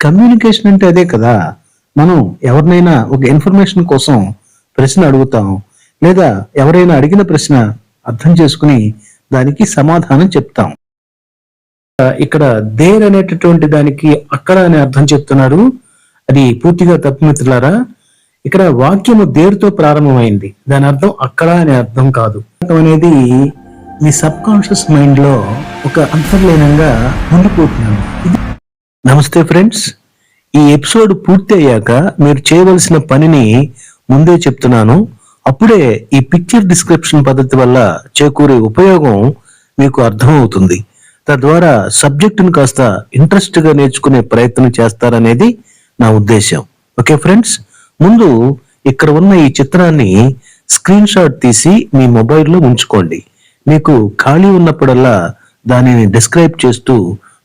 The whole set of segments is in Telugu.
కమ్యూనికేషన్ అంటే అదే కదా. మనం ఎవరినైనా ఒక ఇన్ఫర్మేషన్ కోసం ప్రశ్న అడుగుతాం లేదా ఎవరైనా అడిగిన ప్రశ్న అర్థం చేసుకుని దానికి సమాధానం చెప్తాం. ఇక్కడ దేర్ అనేటటువంటి దానికి అక్కడ అనే అర్థం చెప్తున్నారు అది పూర్తిగా తప్పు మిత్రులారా? ఇక్కడ వాక్యము దేరుతో ప్రారంభమైంది. దాని అర్థం అక్కడ అనే అర్థం కాదు. అనేది మీ సబ్ కాన్షియస్ మైండ్లో ఒక అంతర్లీనంగా ఉండిపోతున్నాను ఇది నమస్తే ఫ్రెండ్స్. ఈ ఎపిసోడ్ పూర్తి అయ్యాక మీరు చేయవలసిన పనిని ముందే చెప్తున్నాను. అప్పుడే ఈ పిక్చర్ డిస్క్రిప్షన్ పద్ధతి వల్ల చేకూరే ఉపయోగం మీకు అర్థమవుతుంది. తద్వారా సబ్జెక్టును కాస్త ఇంట్రెస్ట్గా నేర్చుకునే ప్రయత్నం చేస్తారనేది నా ఉద్దేశం ఓకే ఫ్రెండ్స్? ముందు ఇక్కడ ఉన్న ఈ చిత్రాన్ని స్క్రీన్ షాట్ తీసి మీ మొబైల్లో ఉంచుకోండి. మీకు ఖాళీ ఉన్నప్పుడల్లా దానిని డిస్క్రైబ్ చేస్తూ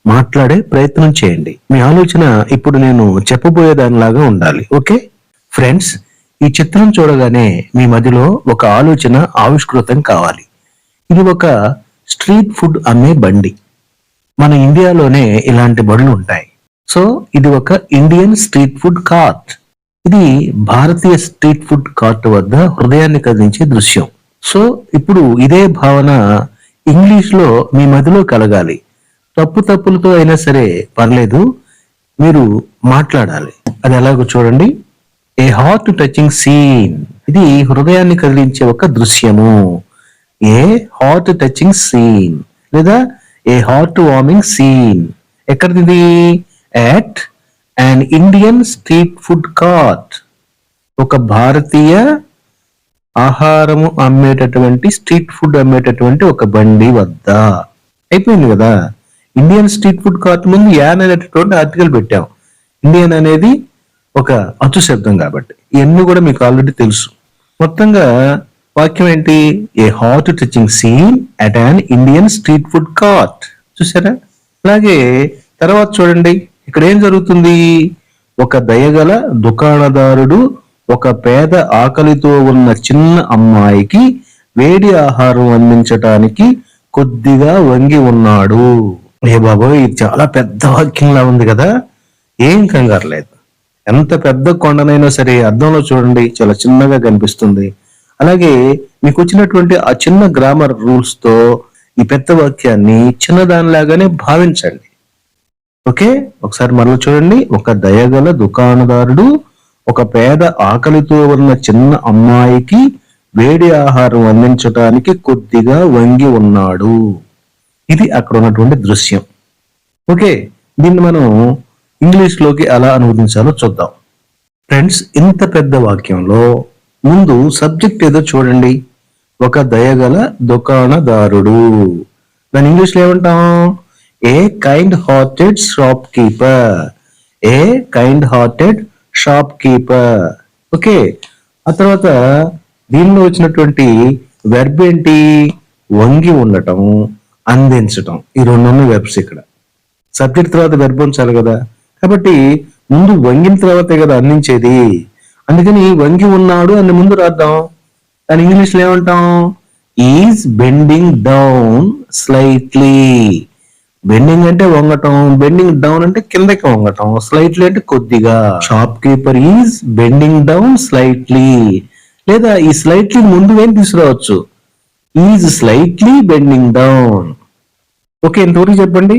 మాట్లాడే ప్రయత్నం చేయండి. మీ ఆలోచన ఇప్పుడు నేను చెప్పబోయే దానిలాగా ఉండాలి. ఓకే? ఫ్రెండ్స్ ఈ చిత్రం చూడగానే మీ మధ్యలో ఒక ఆలోచన ఆవిష్కృతం కావాలి. ఇది ఒక స్ట్రీట్ ఫుడ్ అమ్మే బండి. మన ఇండియాలోనే ఇలాంటి బండ్లు ఉంటాయి. సో ఇది ఒక ఇండియన్ స్ట్రీట్ ఫుడ్ కార్ట్. ఇది భారతీయ స్ట్రీట్ ఫుడ్ కార్ట్ వద్ద హృదయాన్ని కదిలించే దృశ్యం. సో ఇప్పుడు ఇదే భావన ఇంగ్లీష్లో మీ మదిలో కలగాలి. తప్పు తప్పులతో అయినా సరే పర్లేదు మీరు మాట్లాడాలి. అది ఎలాగో చూడండి. ఏ హార్ట్ టచింగ్ సీన్ ఇది హృదయాన్ని కదిలించే ఒక దృశ్యము. ఏ హార్ట్ టచింగ్ సీన్ లేదా ఏ హార్ట్ వార్మింగ్ సీన్ ఎక్కడిది? At an Indian street food cart ఒక భారతీయ ఆహారము అమ్మేటటువంటి స్ట్రీట్ ఫుడ్ అమ్మేటటువంటి ఒక బండి వద్ద. అయిపోయింది కదా? ఇండియన్ స్ట్రీట్ ఫుడ్ కార్ట్ ముందు యాన్ అనేటటువంటి ఆర్టికల్ పెట్టాం ఇండియన్ అనేది ఒక అచ్చు శబ్దం కాబట్టి. ఇవన్నీ కూడా మీకు ఆల్రెడీ తెలుసు. మొత్తంగా వాక్యం ఏంటి? A heart touching scene at an Indian street food cart చూసారా అలాగే తర్వాత చూడండి. ఇక్కడ ఏం జరుగుతుంది? ఒక దయగల దుకాణదారుడు ఒక పేద ఆకలితో ఉన్న చిన్న అమ్మాయికి వేడి ఆహారం అందించటానికి కొద్దిగా వంగి ఉన్నాడు. ఏ బాబోయ్ ఇది చాలా పెద్ద వాక్యంలా ఉంది కదా. ఏం కంగారు లేదు. ఎంత పెద్ద కొండనైనా సరే అద్దంలో చూడండి చాలా చిన్నగా కనిపిస్తుంది. అలాగే మీకు వచ్చినటువంటి ఆ చిన్న గ్రామర్ రూల్స్తో ఈ పెద్ద వాక్యాన్ని చిన్నదానిలాగానే భావించండి. ఓకే? ఒకసారి మరలా చూడండి. ఒక దయగల దుకాణదారుడు ఒక పేద ఆకలితో ఉన్న చిన్న అమ్మాయికి వేడి ఆహారం అందించడానికి కొద్దిగా వంగి ఉన్నాడు. ఇది అక్కడ ఉన్నటువంటి దృశ్యం. ఓకే దీన్ని మనం ఇంగ్లీష్లోకి ఎలా అనువదించాలో చూద్దాం. ఫ్రెండ్స్ ఇంత పెద్ద వాక్యంలో ముందు సబ్జెక్ట్ ఏదో చూడండి. ఒక దయగల దుకాణదారుడు. దాని ఇంగ్లీష్లో ఏమంటాం? A kind hearted shopkeeper a kind hearted shopkeeper okay ఆ తర్వాత దీనిలో వచ్చినటువంటి వెర్బ్ ఏంటి? వంగి ఉండటం. అందించటం. ఈ రెండు వెబ్స్ ఇక్కడ. సబ్జెక్ట్ తర్వాత వెర్బ్ ఉంచాలి కదా? కాబట్టి ముందు వంగిన తర్వాతే కదా అందించేది. అందుకని వంగి ఉన్నాడు అని ముందు రాద్దాం. దాని ఇంగ్లీష్లో ఏమంటాం? Is bending down slightly bending అంటే వంగటం. బెండింగ్ డౌన్ అంటే కిందకి వంగటం. స్లైట్లీ అంటే కొద్దిగా. Shopkeeper is bending down slightly లేదా ఈ స్లైట్లీ ముందు ఏం తీసుకురావచ్చు? Is slightly bending down okay ఇంతవరకు చెప్పండి.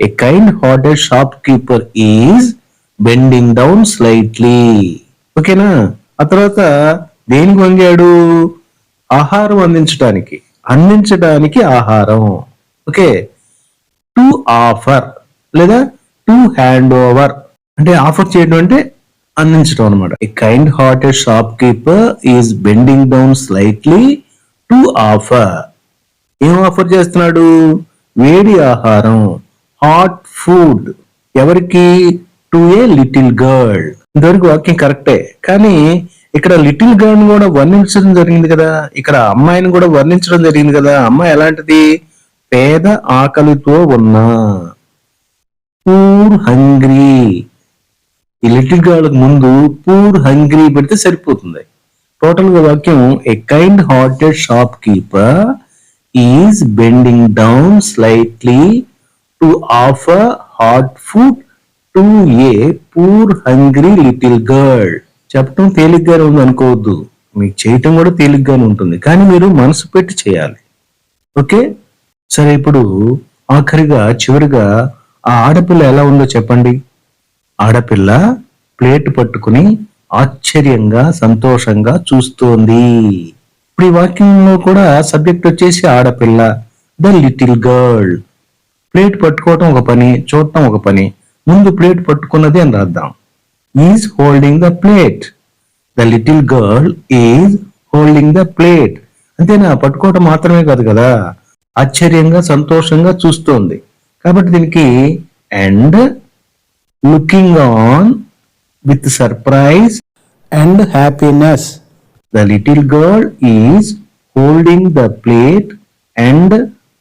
A kind hearted shopkeeper is bending down slightly ఓకేనా ఆ తర్వాత దేనికి వంగాడు? ఆహారం అందించడానికి అందించడానికి ఆహారం. ఓకే టు ఆఫర్ లేదా టు హ్యాండ్ ఓవర్ అంటే ఆఫర్ చేయడం అంటే అందించడం అనమాట a kind hearted shopkeeper is bending down slightly to offer ఏం ఆఫర్ చేస్తున్నాడు? వేడి ఆహారం హాట్ ఫుడ్ ఎవరికి? టు ఏ లిటిల్ గర్ల్ ఇంతవరకు వాక్యం కరెక్టే కానీ ఇక్కడ లిటిల్ గర్ల్ కూడా వర్ణించడం జరిగింది కదా. ఇక్కడ అమ్మాయిని కూడా వర్ణించడం జరిగింది కదా. అమ్మాయి ఎలాంటిది? పేద ఆకలితో ఉన్న. పూర్ హంగ్రీ ఈ లిటిల్ గర్ల్ ముందు పూర్ హంగ్రీ పెడితే సరిపోతుంది. టోటల్గా వాక్యం a kind hearted shopkeeper is bending down slightly to offer hot food to a poor hungry little girl చెప్పడం తేలిగ్గానే ఉంది అనుకోవద్దు. మీకు చేయటం కూడా తేలిగ్గానే ఉంటుంది. కానీ మీరు మనసు పెట్టి చేయాలి. ఓకే? సరే ఇప్పుడు ఆఖరిగా చివరిగా ఆ ఆడపిల్ల ఎలా ఉందో చెప్పండి. ఆడపిల్ల ప్లేట్ పట్టుకుని ఆశ్చర్యంగా సంతోషంగా చూస్తోంది. ఇప్పుడు ఈ వాక్యంలో కూడా సబ్జెక్ట్ వచ్చేసి ఆడపిల్ల ద లిటిల్ గర్ల్. ప్లేట్ పట్టుకోవటం ఒక పని చూడటం ఒక పని. ముందు ప్లేట్ పట్టుకున్నది అని రాద్దాం. Is holding the plate the little girl is holding the plate అంతేనా? పట్టుకోవటం మాత్రమే కాదు కదా? ఆశ్చర్యంగా సంతోషంగా చూస్తోంది. కాబట్టి దీనికి and looking on with surprise and happiness the little girl is holding the plate and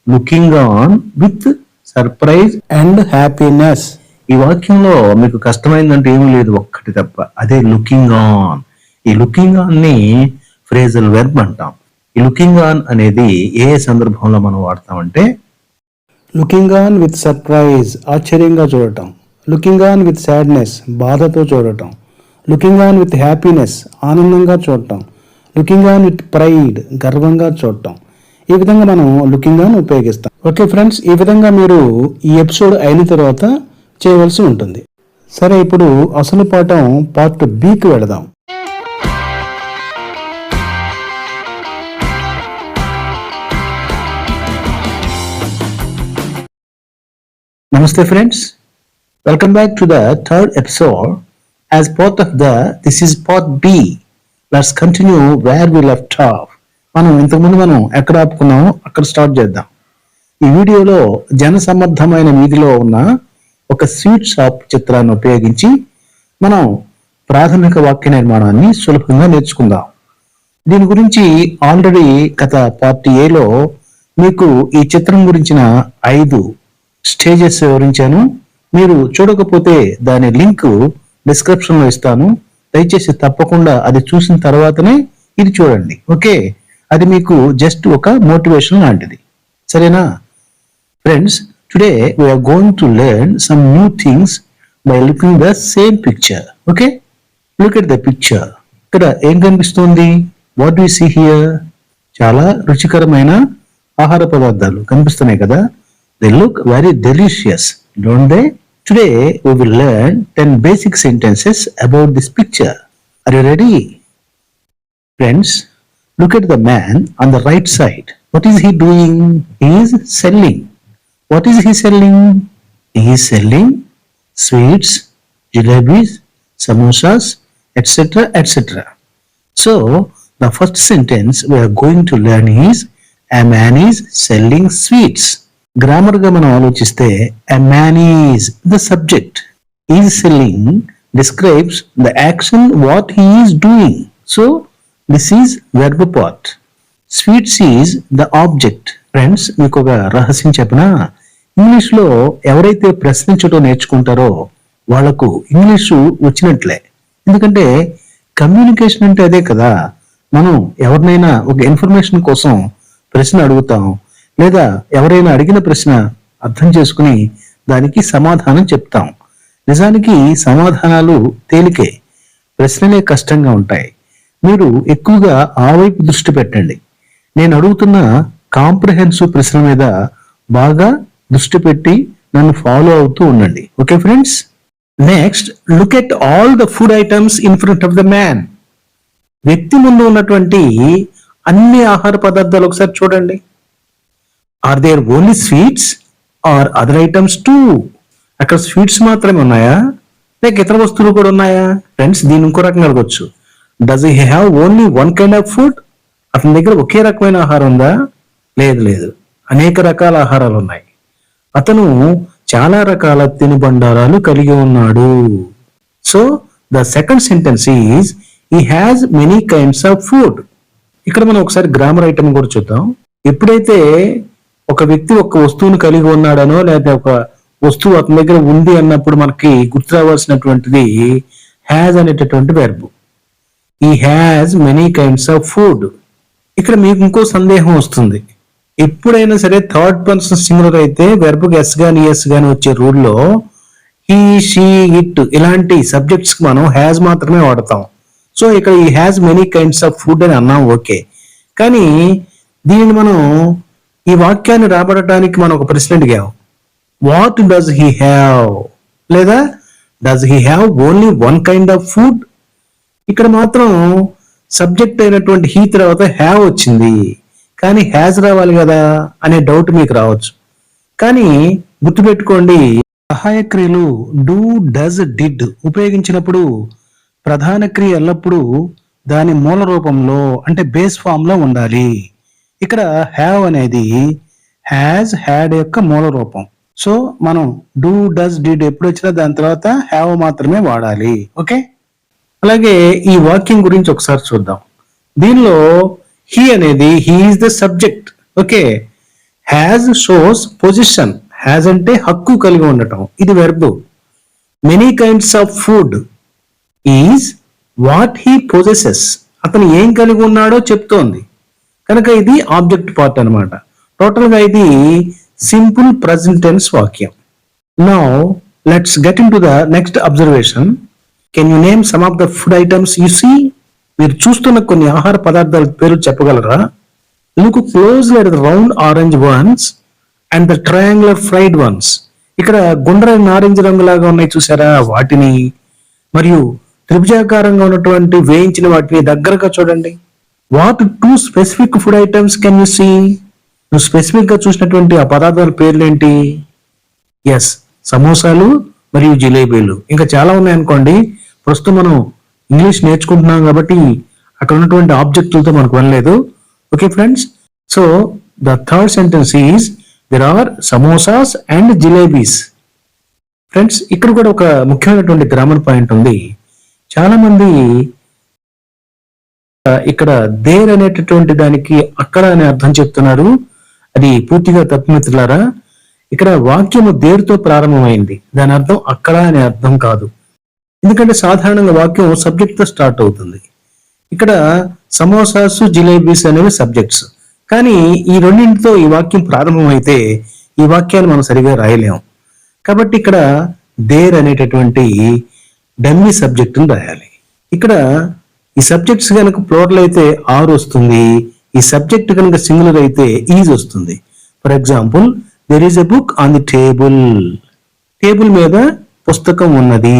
looking on with surprise and happiness ఈ వాక్యంలో మీకు కష్టమైందంటే ఏమీ లేదు ఒక్కటి తప్ప. అదే లుకింగ్ ఆన్ ఈ లుకింగ్ ఆన్ని ఫ్రేజల్ వెర్బ్ అంటాం. ఈ లుకింగ్ ఆన్ అనేది ఏ సందర్భంలో మనం వాడతామంటే లుకింగ్ ఆన్ విత్ సర్ప్రైజ్ ఆశ్చర్యంగా చూడటం. లుకింగ్ ఆన్ విత్ సాడ్నెస్ బాధతో చూడటం. లుకింగ్ ఆన్ విత్ హ్యాపీనెస్ ఆనందంగా చూడటం. లుకింగ్ ఆన్ విత్ ప్రైడ్ గర్వంగా చూడటం. ఈ విధంగా మనం లుకింగ్ ఆన్ ఉపయోగిస్తాం. ఓకే ఫ్రెండ్స్ ఈ విధంగా మీరు ఈ ఎపిసోడ్ అయిన తర్వాత చేయవలసి ఉంటుంది. సరే ఇప్పుడు అసలు పాఠం పార్ట్ బికి వెళదాం. నమస్తే friends Welcome back to the third episode. As part of the this is part B. Let's continue where we left off. మనం ఇంతకుముందు మనం ఎక్కడ ఆపుకున్నామో అక్కడ స్టార్ట్ చేద్దాం ఈ వీడియోలో జనసమర్థమైన వీధిలో ఉన్న ఒక స్వీట్ షాప్ చిత్రాన్ని ఉపయోగించి మనం ప్రాథమిక వాక్య నిర్మాణాన్ని సులభంగా నేర్చుకుందాం దీని గురించి ఆల్రెడీ గత పార్టీ ఏలో మీకు ఈ చిత్రం గురించిన ఐదు స్టేజెస్ వివరించాను మీరు చూడకపోతే దాని లింక్ డిస్క్రిప్షన్లో ఇస్తాను. దయచేసి తప్పకుండా అది చూసిన తర్వాతనే ఇది చూడండి. ఓకే? అది మీకు జస్ట్ ఒక మోటివేషన్ లాంటిది. సరేనా? Friends today we are going to learn some new things by looking the same picture okay? Look at the picture ఇక్కడ ఏం కనిపిస్తుంది? వాట్ వి సీ హియర్ చాలా రుచికరమైన ఆహార పదార్థాలు కనిపిస్తున్నాయి కదా. They look very delicious don't they today we will learn 10 basic sentences about this picture. Are you ready? Friends look at the man on the right side. What is he doing? He is selling. What is he selling? He is selling sweets jalebis samosas etc etc so the first sentence we are going to learn is a man is selling sweets గ్రామర్గా మనం ఆలోచిస్తే a man is the subject is selling describes the action what he is doing. So this is verb sweets is the object friends మీకు ఒక రహస్యం చెప్పనా? ఇంగ్లీష్లో ఎవరైతే ప్రశ్నించడం నేర్చుకుంటారో వాళ్ళకు ఇంగ్లీషు వచ్చినట్లే. ఎందుకంటే కమ్యూనికేషన్ అంటే అదే కదా. మనం ఎవరినైనా ఒక ఇన్ఫర్మేషన్ కోసం ప్రశ్న అడుగుతాం లేదా ఎవరైనా అడిగిన ప్రశ్న అర్థం చేసుకుని దానికి సమాధానం చెప్తాం. నిజానికి సమాధానాలు తేలికే. ప్రశ్నలే కష్టంగా ఉంటాయి. మీరు ఎక్కువగా ఆ వైపు దృష్టి పెట్టండి. నేను అడుగుతున్న కాంప్రహెన్సివ్ ప్రశ్న మీద బాగా దృష్టి పెట్టి నన్ను ఫాలో అవుతూ ఉండండి. Okay friends? Next look at all the food items in front of the man. వ్యక్తి ముందు ఉన్నటువంటి అన్ని ఆహార పదార్థాలు ఒకసారి చూడండి. Are there only sweets or other items too అక్కడ స్వీట్స్ మాత్రమే ఉన్నాయా? లేక ఇతర వస్తువులు కూడా ఉన్నాయా? ఫ్రెండ్స్ దీని ఇంకో రకంగా అడగచ్చు. Does he have only one kind of food అతని దగ్గర ఒకే రకమైన ఆహారం ఉందా? లేదు లేదు. అనేక రకాల ఆహారాలు ఉన్నాయి. అతను చాలా రకాల తినుబండారాలు కలిగి ఉన్నాడు. So the second sentence is he has many kinds of food ఇక్కడ మనం ఒకసారి గ్రామర్ ఐటమ్ కూడా చూద్దాం. ఎప్పుడైతే ఒక వ్యక్తి ఒక వస్తువును కలిగి ఉన్నాడనో లేదా ఒక వస్తువు అతని దగ్గర ఉంది అన్నప్పుడు మనకి గుర్తు రావాల్సినటువంటిది హ్యాజ్ అనేటటువంటి verb he has many kinds of food ఇక్కడ మీకు ఇంకో సందేహం వస్తుంది. ఎప్పుడైనా సరే థర్డ్ పర్సన్ సింగులర్ అయితే వెర్బ్ ఎస్ కానీ ఎస్ కానీ వచ్చే రూల్లో హీ షీ ఇట్ ఇలాంటి సబ్జెక్ట్స్కి మనం హ్యాజ్ మాత్రమే వాడతాం. సో ఇక్కడ he has many kinds of food అని అన్నాం ఓకే కానీ దీనిని మనం ఈ వాక్యాన్ని రాబడటానికి మనం ఒక ప్రశ్న అడిగాం వాట్ డస్ హీ హ్యావ్ లేదా does he have only one kind of food ఇక్కడ మాత్రం సబ్జెక్ట్ అయినటువంటి హీ తర్వాత హ్యావ్ వచ్చింది. కానీ హ్యాజ్ రావాలి కదా అనే డౌట్ మీకు రావచ్చు. కానీ గుర్తుపెట్టుకోండి సహాయ క్రియలు డూ డజ్ డిడ్ ఉపయోగించినప్పుడు ప్రధాన క్రియ ఎల్లప్పుడూ దాని మూల రూపంలో అంటే బేస్ ఫామ్లో ఉండాలి. ఇక్కడ హ్యావ్ అనేది హ్యాజ్ హ్యాడ్ యొక్క మూల రూపం. సో మనం డూ డస్ డిడ్ ఎప్పుడు వచ్చినా దాని తర్వాత హ్యావ్ మాత్రమే వాడాలి. ఓకే అలాగే ఈ వాక్యం గురించి ఒకసారి చూద్దాం. దీనిలో హీ అనేది he is the subject okay has shows position has అంటే హక్కు కలిగి ఉండటం. ఇది verb many kinds of food is what he possesses అతను ఏం కలిగి ఉన్నాడో చెప్తోంది. కనుక ఇది ఆబ్జెక్ట్ పార్ట్ అన్నమాట. టోటల్గా ఇది సింపుల్ ప్రజెంట్ టెన్స్ వాక్యం. Now let's get into the next observation can you name some of the food items you see మీరు చూస్తున్న కొన్ని ఆహార పదార్థాల పేరు చెప్పగలరా? Look close let the round orange ones and the triangular fried ones ఇక్కడ గుండ్రని నారింజ రంగులాగా ఉన్నాయి చూసారా? వాటిని. మరియు త్రిభుజాకారంగా ఉన్నటువంటి వేయించిన వాటిని దగ్గరగా చూడండి. What two specific food items can you see నువ్వు స్పెసిఫిక్గా చూసినటువంటి ఆ పదార్థాల పేర్లేంటి? ఎస్ సమోసాలు మరియు జిలేబీలు. ఇంకా చాలా ఉన్నాయి అనుకోండి. ప్రస్తుతం మనం ఇంగ్లీష్ నేర్చుకుంటున్నాం కాబట్టి అక్కడ ఉన్నటువంటి ఆబ్జెక్టులతో మనకు వినలేదు okay friends so the third sentence is there are samosas and jalebis friends ఇక్కడ కూడా ఒక ముఖ్యమైనటువంటి గ్రామర్ పాయింట్ ఉంది. చాలా మంది ఇక్కడ దేర్ అనేటటువంటి దానికి అక్కడ అనే అర్థం చెప్తున్నారు అది పూర్తిగా తప్పు మిత్రులారా ఇక్కడ వాక్యము దేర్తో ప్రారంభమైంది. దాని అర్థం అక్కడ అనే అర్థం కాదు. ఎందుకంటే సాధారణంగా వాక్యం సబ్జెక్ట్తో స్టార్ట్ అవుతుంది. ఇక్కడ సమోసాస్ జిలేబీస్ అనేవి సబ్జెక్ట్స్ కానీ ఈ రెండింటితో ఈ వాక్యం ప్రారంభమైతే ఈ వాక్యాలు మనం సరిగా రాయలేము కాబట్టి ఇక్కడ దేర్ అనేటటువంటి డమ్మీ సబ్జెక్టును రాయాలి. ఇక్కడ ఈ సబ్జెక్ట్స్ కనుక ప్లోరల్ అయితే ఆర్ వస్తుంది. ఈ సబ్జెక్ట్ కనుక సింగులర్ అయితే ఈజ్ వస్తుంది. For example there is a book on the table table మీద పుస్తకం ఉన్నది.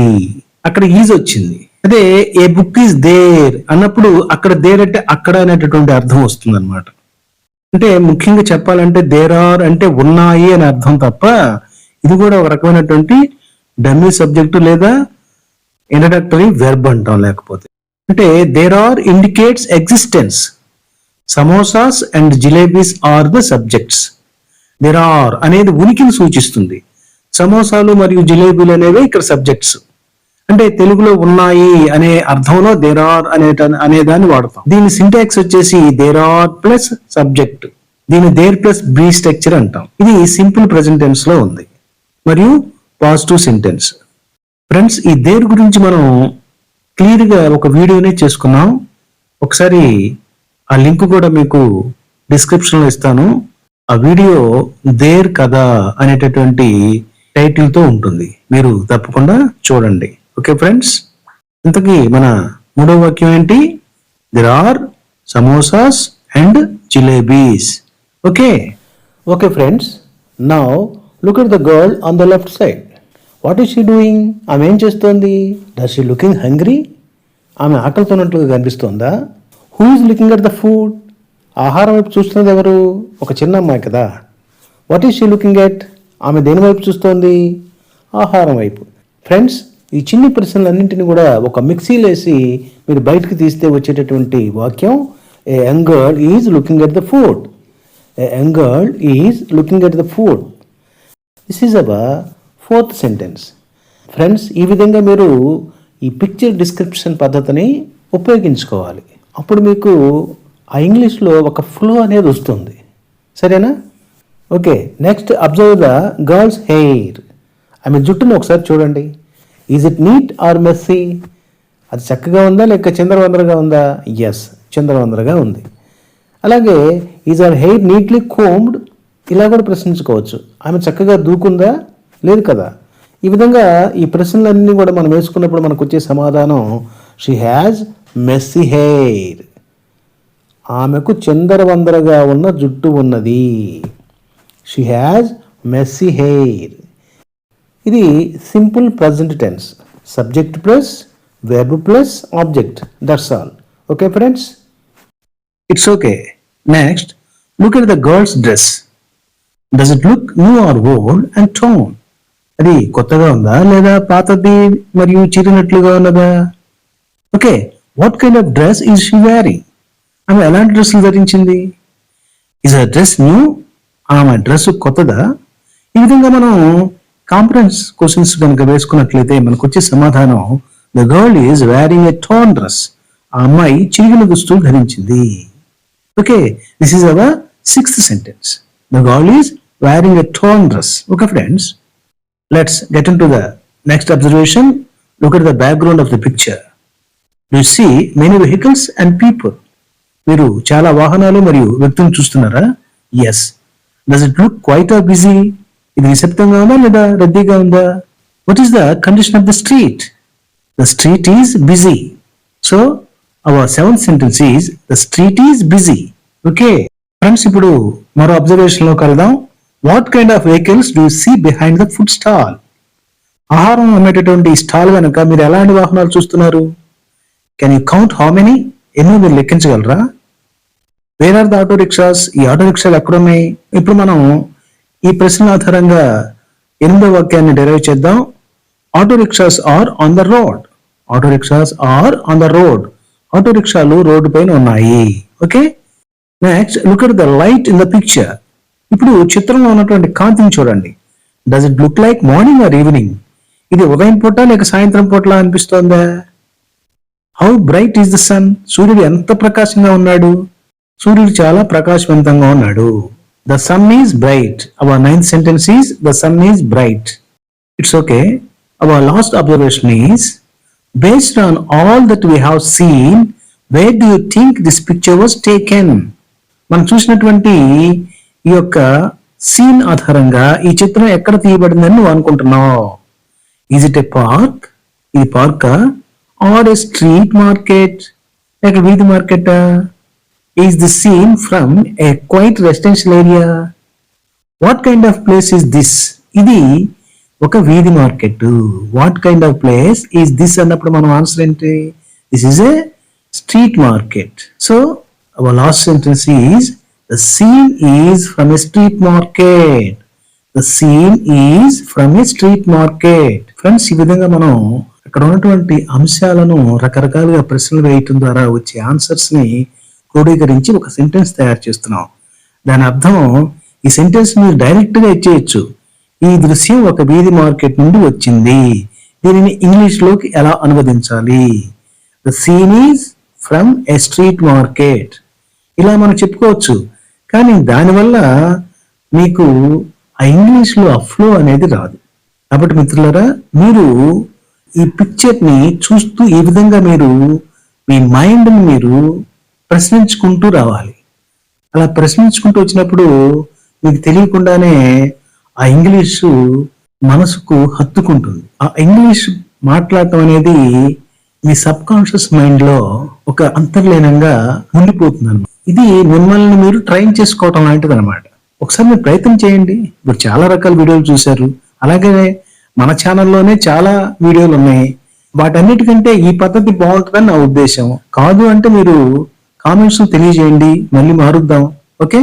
అక్కడ ఈజ్ వచ్చింది. అదే ఏ బుక్ ఈజ్ దేర్ అన్నప్పుడు అక్కడ దేర్ అంటే అక్కడ అనేటటువంటి అర్థం వస్తుంది అనమాట అంటే ముఖ్యంగా చెప్పాలంటే దేర్ ఆర్ అంటే ఉన్నాయి అని అర్థం తప్ప ఇది కూడా ఒక రకమైనటువంటి డమ్మీ సబ్జెక్టు లేదా ఇంట్రడక్టరీ వెర్బ్ అంటాం లేకపోతే. అంటే there are indicates existence samosas and jalebis are the subjects there are అనేది ఉనికిని సూచిస్తుంది. సమోసాలు మరియు జిలేబీలు అనేవి ఇక్కడ సబ్జెక్ట్స్ అంటే తెలుగులో ఉన్నాయి అనే అర్థంలో దేర్ ఆర్ అనే అనే దాన్ని వాడతాం. దీని సింటాక్స్ వచ్చేసి దేర్ ఆర్ ప్లస్ సబ్జెక్ట్ దీని దేర్ ప్లస్ బీ స్ట్రక్చర్ అంటాం. ఇది సింపుల్ ప్రెసెంట్ టెన్స్లో ఉంది. మరియు పాజిటివ్ సెంటెన్స్ ఫ్రెండ్స్ ఈ దేర్ గురించి మనం క్లియర్గా ఒక వీడియోనే చేసుకున్నాం. ఒకసారి ఆ లింక్ కూడా మీకు డిస్క్రిప్షన్లో ఇస్తాను. ఆ వీడియో దేర్ కథ అనేటటువంటి టైటిల్తో ఉంటుంది. మీరు తప్పకుండా చూడండి. Okay friends? ఇంతకీ మన మూడో వాక్యం ఏంటి? There are samosas and jalebis. Okay? Okay friends now look at the girl on the left side what is she doing ఆమె ఏం చేస్తోంది? డస్ షీ లుకింగ్ హంగ్రీ ఆమె ఆకలితోన్నట్లుగా కనిపిస్తోందా? Who is looking at the food ఆహారం వైపు చూస్తున్నది ఎవరు? ఒక చిన్న అమ్మాయి కదా. What is she looking at ఆమె దేని వైపు చూస్తోంది? ఆహారం వైపు. ఫ్రెండ్స్ ఈ చిన్ని ప్రశ్నలన్నింటినీ కూడా ఒక మిక్సీలో వేసి మీరు బయటకు తీస్తే వచ్చేటటువంటి వాక్యం a young girl is looking at the food a young girl is looking at the food this is our fourth sentence. Friends ఈ విధంగా మీరు ఈ పిక్చర్ డిస్క్రిప్షన్ పద్ధతిని ఉపయోగించుకోవాలి. అప్పుడు మీకు ఆ ఇంగ్లీష్లో ఒక ఫ్లో అనేది వస్తుంది. సరేనా? Okay next observe the girl's hair ఆమె జుట్టును ఒకసారి చూడండి. Is it neat or messy అది చక్కగా ఉందా లేక చంద్రవందరగా ఉందా? ఎస్ చంద్రవందరగా ఉంది. అలాగే is her hair neatly combed ఇలా కూడా ప్రశ్నించుకోవచ్చు. ఆమె చక్కగా దూకుందా? లేదు కదా. ఈ విధంగా ఈ ప్రశ్నలన్నీ కూడా మనం వేసుకున్నప్పుడు మనకు వచ్చే సమాధానం షీ హ్యాజ్ మెస్సీ హెయిర్ ఆమెకు చందరవందరగా ఉన్న జుట్టు ఉన్నది. షీ హ్యాజ్ మెస్సీ హెయిర్ ఇది simple present tense. Subject plus verb plus object. That's all okay friends it's okay next look at the girl's dress does it look new or old and torn అది కొత్తగా ఉందా? లేదా పాతది మరియు చిరినట్లుగా ఉన్నదా? Okay what kind of dress is she vary ఆమె ఎలాంటి డ్రెస్సులు ధరించింది? ఇస్ అ డ్రెస్ న్యూ ఆమె డ్రెస్ కొత్తదా? ఈ విధంగా మనం కాంఫరెన్స్ క్వశ్చన్స్ కనుక వేసుకున్నట్లయితే మనకు వచ్చే సమాధానం the girl is wearing a torn dress ఆ అమ్మాయి చిరిగిన దుస్తులు ధరించింది. Okay this is our sixth sentence the girl is wearing a torn dress okay friends let's get into the next next Look at the background of of picture. You see many vehicles vehicles and people మీరు చాలా వాహనాలు మరియు వ్యక్తులను చూస్తున్నారా? Yes does it look quiet or busy ఇది నిశ్శబ్దంగా ఉందా లేదా రద్దీగా ఉందా? What is the condition of the street the street is busy so our seventh sentence is the street is busy okay friends ఇప్పుడు మరో అబ్జర్వేషన్లో కలుద్దాం what kind of vehicles do see behind the food stall ఆహారం అమ్మేటటువంటి స్టాల్ కనుక మీరు ఎలాంటి వాహనాలు చూస్తున్నారు? Can you count how many ఎన్నో మీరు లెక్కించగలరా? Where are the auto rickshaws ఈ ఆటో రిక్షాలు ఎక్కడున్నాయి? ఇప్పుడు మనం ఈ ప్రశ్న ఆధారంగా ఎనిమిదో వాక్యాన్ని డెరైవ్ చేద్దాం. Auto rickshaws are on the road auto rickshaws are on the road auto రిక్షాలు రోడ్డు పైన ఉన్నాయి. Okay next look at the light in the picture ఇప్పుడు చిత్రంలో ఉన్నటువంటి కాంతిని చూడండి. Does it look like morning or evening ఇది ఉదయం పూట లేక సాయంత్రం పూటలా అనిపిస్తోందా? How bright is the sun సూర్యుడు ఎంత ప్రకాశంగా ఉన్నాడు? సూర్యుడు చాలా ప్రకాశవంతంగా ఉన్నాడు. The sun is bright our ninth sentence is the sun is bright it's okay our last observation is based on all that we have seen where do you think this picture was taken మనం చూసినటువంటి ఈ యొక్క సీన్ ఆధారంగా ఈ చిత్రం ఎక్కడ తీయబడిందని నువ్వు అనుకుంటున్నావు? ఈజ్ ఇట్ ఎ పార్క్ ఇది park or a street market లేక వీధి market? Is the scene from a quiet residential area what kind of place is this ఇది ఒక వీధి market. What kind of place is this అన్నప్పుడు మనం ఆన్సర్ ఏంటి? This is a street market so our last sentence is the scene is from a street market the scene is from a street market friends ఈ విధంగా మనం అక్కడ ఉన్నటువంటి అంశాలను రకరకాలుగా ప్రశ్నలు వేయటం ద్వారా వచ్చే ఆన్సర్స్ని క్రోడీకరించి ఒక సెంటెన్స్ తయారు చేస్తున్నాం. దాని అర్థం ఈ సెంటెన్స్ మీరు డైరెక్ట్గా ఇచ్చేయచ్చు. ఈ దృశ్యం ఒక వీధి మార్కెట్ నుండి వచ్చింది. దీనిని ఇంగ్లీష్లోకి ఎలా అనువదించాలి? The scene is from a street market ఇలా మనం చెప్పుకోవచ్చు. కానీ దానివల్ల మీకు ఆ ఇంగ్లీష్లో ఆ ఫ్లో అనేది రాదు. కాబట్టి మిత్రులారా మీరు ఈ పిక్చర్ని చూస్తూ ఈ విధంగా మీరు మీ మైండ్ని మీరు ప్రశ్నించుకుంటూ రావాలి. అలా ప్రశ్నించుకుంటూ వచ్చినప్పుడు మీకు తెలియకుండానే ఆ ఇంగ్లీషు మనసుకు హత్తుకుంటుంది. ఆ ఇంగ్లీష్ మాట్లాడటం అనేది మీ సబ్ కాన్షియస్ మైండ్లో ఒక అంతర్లీనంగా ఉండిపోతుంది అనమాట ఇది మిమ్మల్ని మీరు ట్రైన్ చేసుకోవటం లాంటిది అనమాట ఒకసారి మీరు ప్రయత్నం చేయండి. ఇప్పుడు చాలా రకాల వీడియోలు చూశారు. అలాగే మన ఛానల్లోనే చాలా వీడియోలు ఉన్నాయి. వాటన్నిటికంటే ఈ పద్ధతి బాగుంటుందని నా ఉద్దేశం. కాదు అంటే మీరు కామెంట్స్ తెలియజేయండి. మళ్ళీ మారుద్దాం. ఓకే?